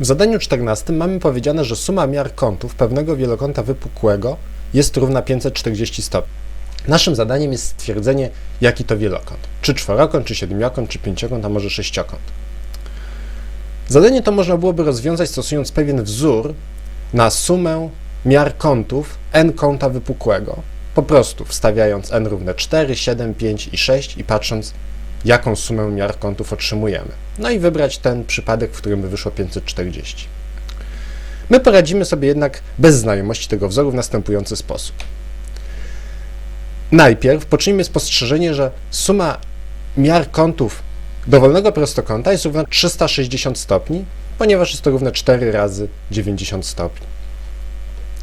W zadaniu 14 mamy powiedziane, że suma miar kątów pewnego wielokąta wypukłego jest równa 540 stopni. Naszym zadaniem jest stwierdzenie, jaki to wielokąt. Czy czworokąt, czy siedmiokąt, czy pięciokąt, a może sześciokąt. Zadanie to można byłoby rozwiązać stosując pewien wzór na sumę miar kątów n kąta wypukłego. Po prostu wstawiając n równe 4, 7, 5 i 6 i patrząc, jaką sumę miar kątów otrzymujemy. No i wybrać ten przypadek, w którym by wyszło 540. My poradzimy sobie jednak bez znajomości tego wzoru w następujący sposób. Najpierw poczyńmy spostrzeżenie, że suma miar kątów dowolnego prostokąta jest równa 360 stopni, ponieważ jest to równe 4 razy 90 stopni.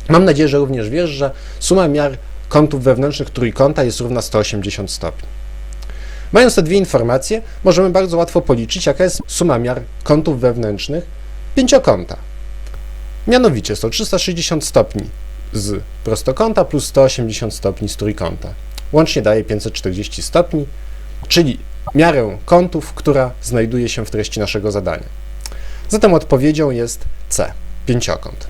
Mam nadzieję, że również wiesz, że suma miar kątów wewnętrznych trójkąta jest równa 180 stopni. Mając te dwie informacje, możemy bardzo łatwo policzyć, jaka jest suma miar kątów wewnętrznych pięciokąta. Mianowicie jest to 360 stopni z prostokąta plus 180 stopni z trójkąta. Łącznie daje 540 stopni, czyli miarę kątów, która znajduje się w treści naszego zadania. Zatem odpowiedzią jest C, pięciokąt.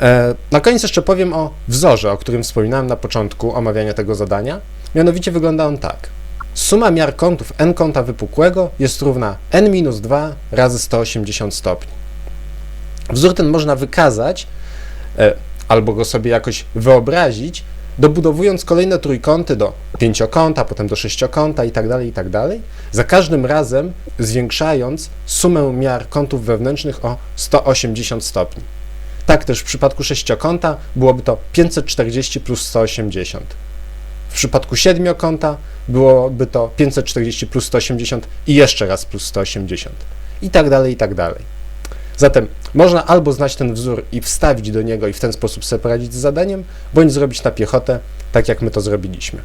E, Na koniec jeszcze powiem o wzorze, o którym wspominałem na początku omawiania tego zadania. Mianowicie wygląda on tak. Suma miar kątów n kąta wypukłego jest równa n minus 2 razy 180 stopni. Wzór ten można wykazać e, albo go sobie jakoś wyobrazić, dobudowując kolejne trójkąty do pięciokąta, potem do sześciokąta i tak dalej, i tak za każdym razem zwiększając sumę miar kątów wewnętrznych o 180 stopni. Tak też w przypadku sześciokąta byłoby to 540 plus 180. W przypadku siedmiokąta byłoby to 540 plus 180 i jeszcze raz plus 180. I tak dalej, i tak dalej. Zatem można albo znać ten wzór i wstawić do niego i w ten sposób sobie poradzić z zadaniem, bądź zrobić na piechotę, tak jak my to zrobiliśmy.